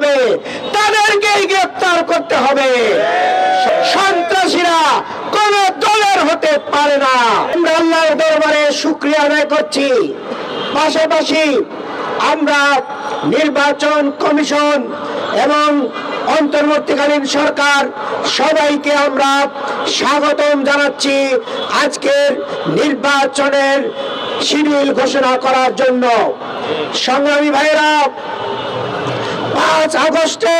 হবে, তাদেরকেই গ্রেপ্তার করতে হবে। সন্ত্রাসীরা কোন দলের হতে পারে না। আমরা আল্লাহর দরবারে শুক্রিয়া আদায় করছি। পাশাপাশি আমরা নির্বাচন কমিশন এবং অন্তর্বর্তীকালীন সরকার সবাইকে আমরা স্বাগতম জানাচ্ছি আজকের নির্বাচনের শিডিউল ঘোষণা করার জন্য। সংগ্রামী ভাইরা পাঁচ আগস্টে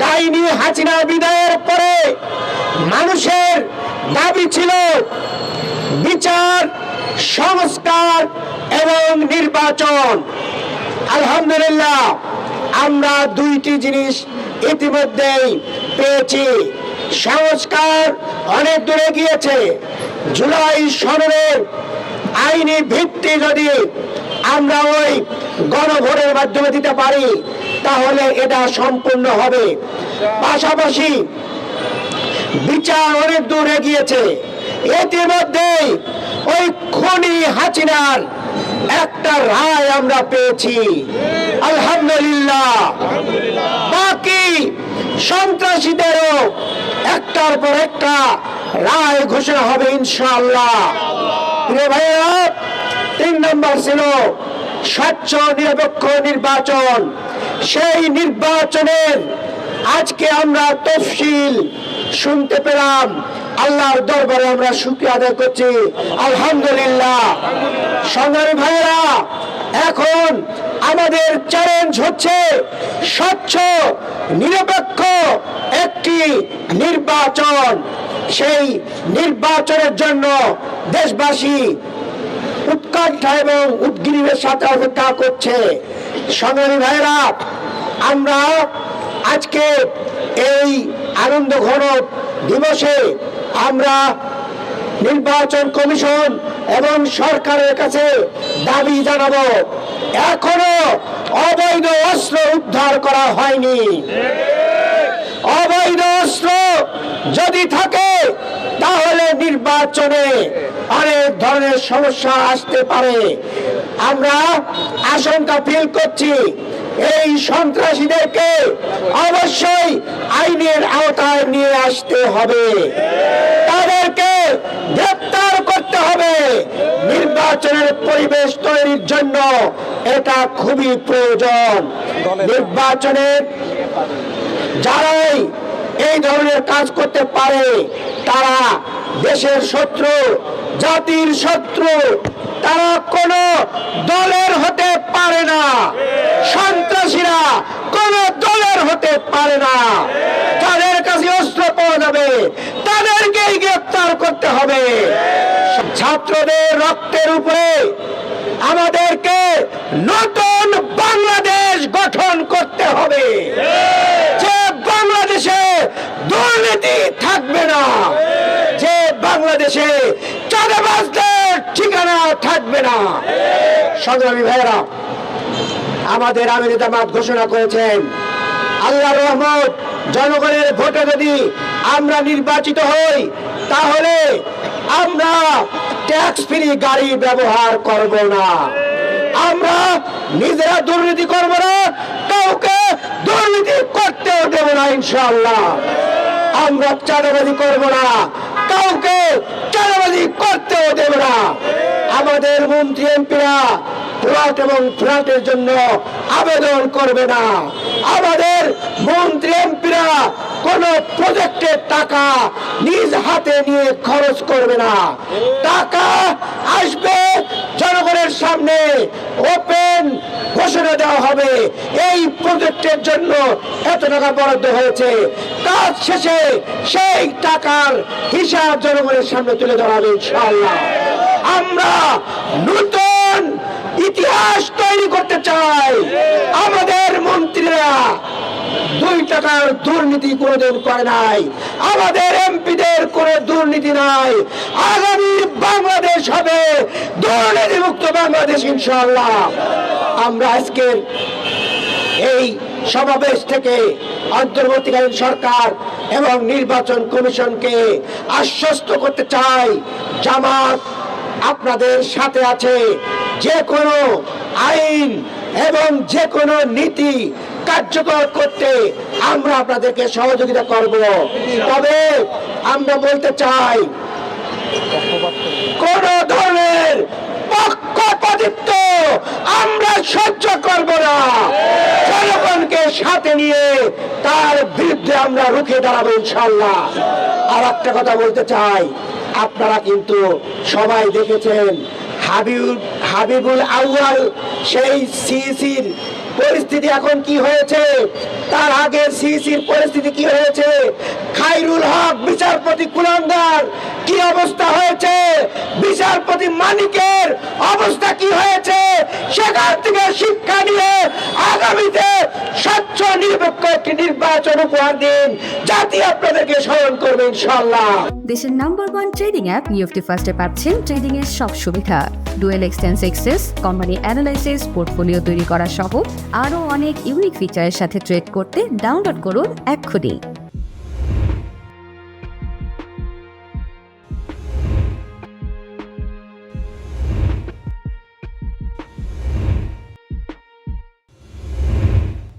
ডাইনি হাসিনা বিদায়ের পরে মানুষের দাবি ছিল বিচার, সংস্কার এবং নির্বাচন। আলহামদুলিল্লাহ, আমরা দুইটি জিনিস ইতিমধ্যেই পেয়েছি। সংস্কার অনেক দূরে গিয়েছে। জুলাই সনদের আইনি ভিত্তি যদি আমরা ওই গণভোটের মাধ্যমে দিতে পারি তাহলে এটা সম্পূর্ণ হবে। পাশাপাশি বিচার অনেক দূরে গিয়েছে ইতিমধ্যেই ওই খনি হাসিনার একটা রায় আমরা পেয়েছি। আলহামদুলিল্লাহ। বাকি সন্ত্রাসীদেরও একটার পর একটা রায় ঘোষণা হবে ইনশাআল্লাহ। ভাইয়া তিন নম্বর ছিল স্বচ্ছ, নিরপেক্ষ নির্বাচন। সেই নির্বাচনের আজকে আমরা তফসিল শুনতে পেলাম। আল্লাহর দরবারে আমরা শুক্রিয়া আদায় করছি। আলহামদুলিল্লাহ। সংগ্রামী ভাইয়েরা, এখন আমাদের চ্যালেঞ্জ হচ্ছে স্বচ্ছ, নিরপেক্ষ একটি নির্বাচন। সেই নির্বাচনের জন্য দেশবাসী উৎকণ্ঠা এবং উদ্গিরের সাথে অপেক্ষা করছে। সংগ্রামী ভাইরা, আমরা আজকে এই আনন্দ ঘন দিবসে আমরা নির্বাচন কমিশন এবং সরকারের কাছে দাবি জানাব। এখনও অবৈধ অস্ত্র উদ্ধার করা হয়নি। অবৈধ অস্ত্র যদি থাকে, তাহলে নির্বাচনে অনেক ধরনের সমস্যা আসতে পারে। আমরা আশঙ্কা ফিল করছি, এই সন্ত্রাসীদেরকে অবশ্যই আইনের আওতায় নিয়ে আসতে হবে। তাদেরকে গ্রেপ্তার করতে হবে। নির্বাচনের পরিবেশ তৈরির জন্য এটা খুবই প্রয়োজন। নির্বাচনের যারাই এই ধরনের কাজ করতে পারে, তারা দেশের শত্রু, জাতির শত্রু, তারা পারে না। সন্ত্রাসীরা কোন দলের হতে পারে না। তাদের কাছে অস্ত্র পাওয়া যাবে। তাদেরকেই গ্রেপ্তার করতে হবে। ছাত্রদের রক্তের উপরে আমাদেরকে নতুন বাংলাদেশ গঠন করতে হবে। যে বাংলাদেশে দুর্নীতি থাকবে না, যে বাংলাদেশে চাঁদাবাজদের ঠিকানা থাকবে না। সংগ্রামী ভাইরা আমাদের আমির জামাত ঘোষণা করেছেন। আল্লাহ রহমত, জনগণের ভোটে যদি আমরা নির্বাচিত হই, তাহলে আমরা ট্যাক্স ফ্রি গাড়ি ব্যবহার করব না। আমরা নিজেরা দুর্নীতি করব না, কাউকে দুর্নীতি করতেও দেব না ইনশাল্লাহ আমরা চাঁদাবাজি করব না, কাউকে চাঁদাবাজি করতেও দেব না। আমাদের মন্ত্রী এমপিরা ফ্ল্যাট এবং ফ্ল্যাটের জন্য আবেদন করবে না। আমাদের মন্ত্রী এমপিরা কোন প্রজেক্টের টাকা নিজ হাতে নিয়ে খরচ করবে না। টাকা আসবে জনগণের সামনে, ওপেন ঘোষণা দেওয়া হবে। এই প্রজেক্টের জন্য এত টাকা বরাদ্দ হয়েছে। কাজ শেষে সেই টাকার হিসাব জনগণের সামনে তুলে ধরা হবে, ইনশাআল্লাহ। আমরা নতুন ইতিহাস তৈরি করতে চাই। আমাদের মন্ত্রীরা দুই টাকার দুর্নীতি কোনোদিন করে নাই। আমাদের এমপিদের কোনো দুর্নীতি নাই। আগামী বাংলাদেশ হবে। দুর্নীতি মুক্ত বাংলাদেশ, ইনশাআল্লাহ। আমরা আজকের এই সমাবেশ থেকে অন্তর্বর্তীকালীন সরকার এবং নির্বাচন কমিশনকে আশ্বস্ত করতে চাই। জামাত আপনাদের সাথে আছে। যে কোনো আইন এবং যে কোনো নীতি কার্যকর করতে আমরা আপনাদেরকে সহযোগিতা করব। তবে আমরা বলতে চাই কোন ধরনের পক্ষপাতিত্ব আমরা সহ্য করব না। জনগণকে সাথে নিয়ে তার বিরুদ্ধে আমরা রুখে দাঁড়াবো ইনশাল্লাহ আর একটা কথা বলতে চাই, আপনারা কিন্তু সবাই দেখেছেন হাবিবুল হাবিবুল আউয়াল, সেই সিসির পরিস্থিতি এখন কি হয়েছে? তার আগে সিসির পরিস্থিতি কি হয়েছে? খাইরুল হক, বিচারপতি কুলাঙ্গার, কি অবস্থা হয়েছে? বিচারপতি মানিকের অবস্থা কি হয়েছে সেখান থেকে শিক্ষা নিয়ে আগামীতে স্বচ্ছ নিরপেক্ষ একটি নির্বাচন উপহার দিন। জাতি আপনাদেরকে স্মরণ করবে ইনশাল্লাহ দেশের নাম্বার ওয়ান ট্রেডিং অ্যাপ নিউটি ফার্স্টে পাচ্ছেন ট্রেডিং এর সব সুবিধা। ডুয়েল এক্সটেন্স এক্সেস কোম্পানি অ্যানালাইসিস পোর্টফোলিও তৈরি করা সহ আরও অনেক ইউনিক ফিচারের সাথে ট্রেড করতে ডাউনলোড করুন এক্ষুনি।